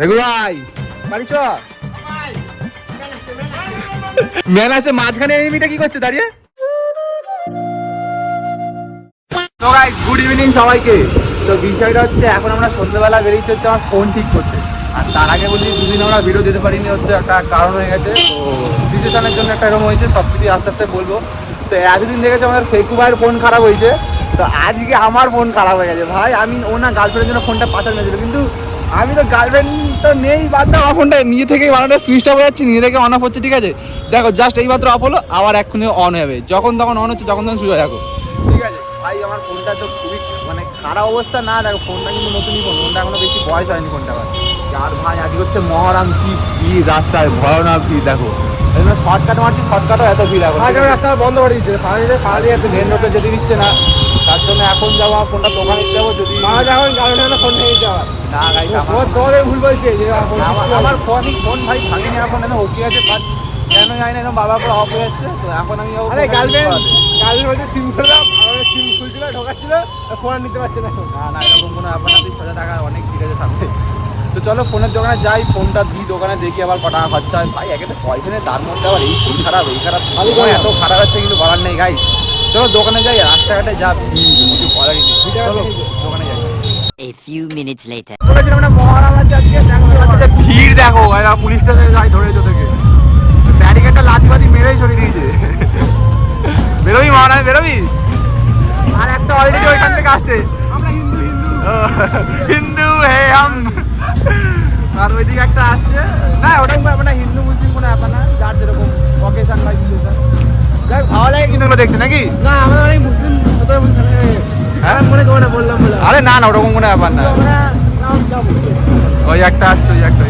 ভাই বাড়ি চ আছে, মাঝখানে এনিমিটা কি করছে? দাঁড়িয়ে। তো গাইস গুড ইভিনিং সবাইকে। তো বিষয়টা হচ্ছে, এখন আমরা সন্ধ্যেবেলা বেরিয়েছি হচ্ছে আমার ফোন ঠিক করতে। আর তার আগে বলি, দুদিন আমরা ভিডিও দিতে পারিনি, হচ্ছে একটা কারণ হয়ে গেছে। তো সিচুয়েশনের জন্য একটা এরকম হয়েছে সব কিছু আস্তে আস্তে বলব। তো এতদিন দেখেছি আমাদের ফেকু ভাইয়ের ফোন খারাপ হয়েছে। তো আজকে আমার ফোন খারাপ হয়ে গেছে। ভাই আমি ও না গার্লফ্রেন্ডের জন্য ফোনটা পাচার মেরেছিল কিন্তু আমি তো গার্লফ্রেন্ড তো নেই বাদ দাও আমার ফোনটা নিজে থেকেই বানাটা সুইচ অফ হয়ে যাচ্ছে নিজে থেকে অন অফ হচ্ছে ঠিক আছে? দেখো জাস্ট এইমাত্র অফ হলো আবার এক্ষুনি অন হবে। যখন তখন অন হচ্ছে যখন তখন সুইচ হয়ে যাকো ঠিক আছে ভাই আমার ফোনটা তো খুবই মানে খারাপ অবস্থা। না দেখো ফোনটা কিন্তু নতুনই ফোন ফোনটা এখনও বেশি বয়স হয়নি ফোনটা আমার আর ভাই আজকে হচ্ছে মহরাম কি কি রাস্তায় ভয়ানক কি দেখো। এই জন্য শর্টকাট মারছি শর্টকাটও এত ভিড় এখন রাস্তা বন্ধ করে দিচ্ছে ফাঁড়িতে ফাঁড়ি এত মেন রোডে যেতে দিচ্ছে না। তার জন্য এখন যাব ফোনটা দোকানে যাব যদি এখন কারণে ফোন নিয়ে যাওয়ার না তোমাদের ভুল বলছে যে আমার ফোন ফোন ভাই ভাঙেনি এখন ওকে আছে বাট কেন জানি না এরকম বাবার পর অফ হয়ে যাচ্ছে তো এখন আমি ও আরে গার্লফ্রেন্ড গার্লফ্রেন্ড বলছে সিম খুললাম সিম খুলছিল ঢোকাচ্ছিল ফোন নিতে পারছে না। না না এরকম কোনো ব্যাপার না তিরিশ হাজার টাকা অনেক ঠিক আছে সামনে। তো চলো ফোনের দোকানে যাই ফোনটা দিই দোকানে দেখি আবার কটা খরচা হয়। ভাই একে তো পয়সা নেই তার মধ্যে আবার এই ফোন খারাপ এই খারাপ। ভাই এত খারাপ হচ্ছে কিন্তু বলার নেই গাই চলো দোকানে যাই রাস্তাঘাটে যা ভিড়, কিছু বলারই চলো। দোকানে যাই। A few minutes later. আজকে দেখো ভিড় দেখো এরা পুলিশ স্টেশনে যাই ধরেছো থেকে ব্যারিকেডটা লাথি বাতি মেরেই সরিয়ে দিয়েছে বেরোবি মহারাজ বেরোবি? আর একটা অলরেডি ওইখান থেকে আসছে। আমরা হিন্দু হিন্দু। হিন্দু হে হাম। আর ওইদিকে একটা আসছে। না ওটা মানে হিন্দু মুসলিম কোনো ব্যাপার না যার যেরকম লাগে দেখতে নাকি? না আমরা অনেক মুসলিম হ্যাঁ? মনে করো না বললাম আরে না না ওরকম কোনো ব্যাপার না। ওই একটা আসছে ওই একটা।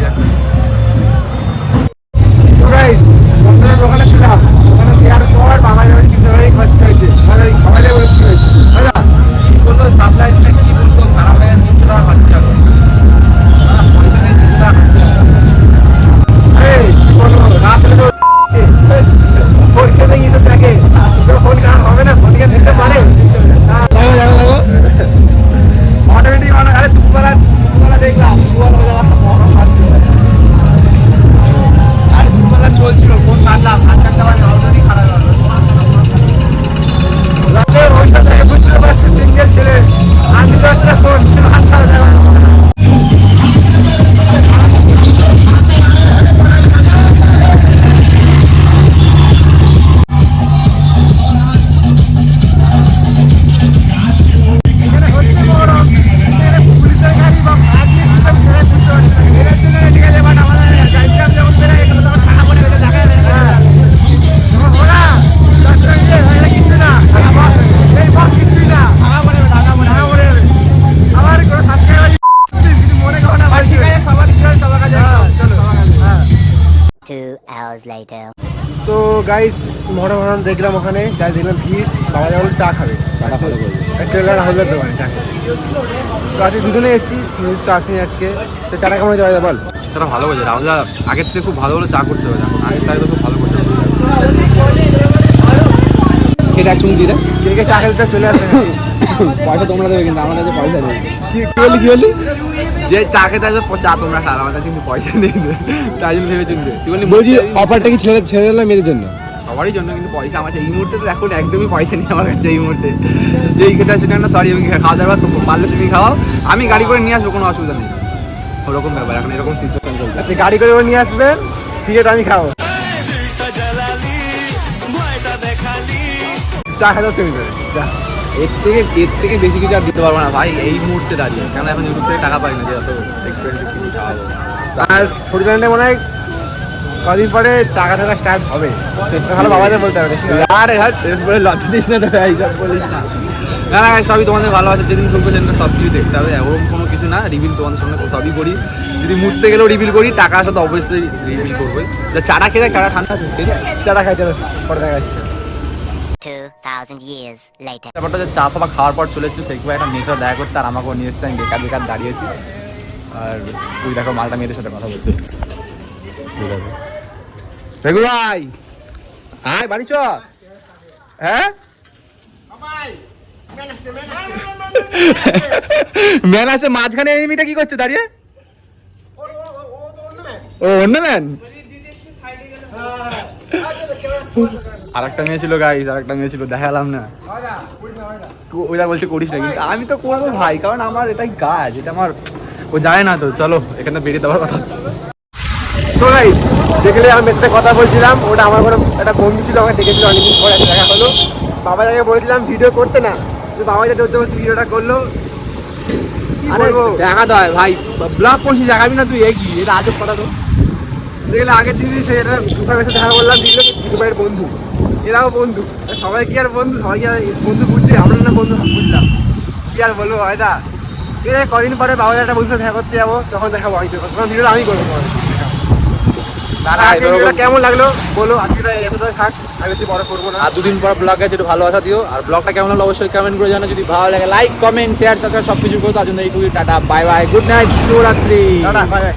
তো গাইস মহরম মহরম দেখলাম ওখানে। যাই দেখলাম ভিড়। বাবা যেমন চা খাবে। চাটা চলে রাহুলের দোকানে চা তো আজকে দুজনে এসেছি তো আসেনি আজকে। তো চাটা কেমন হয়েছে বল। সেটা ভালো করছে রাহুল দা আগের থেকে খুব ভালো ভালো চা করছে এখন আগের চাই খুব ভালো করছে। এটা এক চুমুক দিয়ে। কে চা খেতে চলে আসে। পয়সা তোমরা দেবে কিন্তু আমার কাছে পয়সা নেই। কি কি বললি কি বললি? যে চা খেতে আসবে চা তোমরা খাও। আমার কাছে কিন্তু পয়সা নেই। তাই জন্য ভেবে চিনতে তুই বললি বলছি অফারটা কি ছেড়ে ছেড়ে দিলাম মেয়েদের জন্য? সবারই জন্য কিন্তু পয়সা আমার এই মুহূর্তে তো এখন একদমই পয়সা নেই আমার কাছে এই মুহূর্তে। যেই খেতে আসে না সরি আমি খাওয়া দাওয়া তো পারলে তুমি খাওয়াও। আমি গাড়ি করে নিয়ে আসব কোনো অসুবিধা নেই। ওরকম ব্যাপার এখন এরকম সিচুয়েশন চলছে। আচ্ছা গাড়ি করে ও নিয়ে আসবেন সিগারেট আমি খাব। চা খাতে তুমি যা। এর থেকে এর থেকে বেশি কিছু আর দিতে পারব না ভাই এই মুহূর্তে দাঁড়িয়ে। কেন এখন ইউটিউব থেকে টাকা পাই না যে আর ছোটো চ্যানেলটা মনে হয় কদিন পরে টাকা টাকা স্টার্ট হবে। ভালো বাবাদের বলতে হবে আরে হ্যাঁ এরপরে লজ্জা দিস না তবে এইসব বলিস না। না না সবই তোমাদের ভালোবাসা যেদিন ঢুকবে সেদিন সব কিছু দেখতে হবে এরকম কোনো কিছু না রিভিল তোমাদের সামনে সবই করি। যদি মুড়তে গেলেও রিভিল করি টাকা আসা তো অবশ্যই রিভিল করবে চারা খেয়ে চারা ঠান্ডা আছে চারা খাই চারা পরে দেখাচ্ছে ব্যাপারটা চা ফাপা খাওয়ার পর চলে এসেছি ফেকবা একটা মেয়েটা দেখা করতে, আর আমাকেও নিয়ে এসেছে, আমি বেকার বেকার দাঁড়িয়েছি। আর তুই দেখো মালটা মেয়েদের সাথে কথা বলছি ফেকু ভাই, আয়, বাড়ি চ হ্যাঁ? ম্যান আছে, মাঝখানে এনিমিটা কি করছে? দাঁড়িয়ে। ও, অন্য আর একটা মেয়ে ছিল গাইস আর একটা মেয়ে ছিল দেখালাম না। ওইটা বলছে করিস না কিন্তু আমি তো করব ভাই কারণ আমার এটাই কাজ এটা আমার ও যায় না তো চলো এখানে বেরিয়ে দেওয়ার কথা হচ্ছে। সো গাইস দেখলে আমি মেসেজে কথা বলছিলাম ওটা আমার কোনো একটা বন্ধু ছিল আমাকে ডেকেছিল অনেকদিন পরে দেখা হলো। বাবা যাকে বলেছিলাম ভিডিও করতে না। তো বাবা যাতে বসে ভিডিওটা করল। আরে? দেখা দেয় ভাই ব্লগ করছিস দেখাবি না তুই এ কি? এটা আজব কথা তো। দেখলে আগের দিনই সে এটা দুটো মেসেজ দেখা করলাম দেখল দিদু ভাইয়ের বন্ধু। এরাও বন্ধু। সবাই কি আর বন্ধু? সবাই কি আর বন্ধু বুঝছে? আমরা না বন্ধু বুঝলাম। কি আর বলব এটা ঠিক আছে কদিন পরে বাবা একটা বন্ধুর সাথে দেখা করতে যাব। তখন দেখাবো আমি তখন ভিডিওটা আমি করব ভিডিওটা কেমন লাগল? বলো আজকে এতটাই থাক। বেশি বড় করব না। আর দুদিন পর ব্লগ আছে একটু ভালোবাসা দিও। আর ব্লগটা কেমন অবশ্যই কমেন্ট করে জানো যদি ভালো লাগে লাইক কমেন্ট শেয়ার সাবস্ক্রাইব সব কিছু করো। তার জন্য এইটুকুই tata bye bye good night শুভরাত্রি টাটা বাই বাই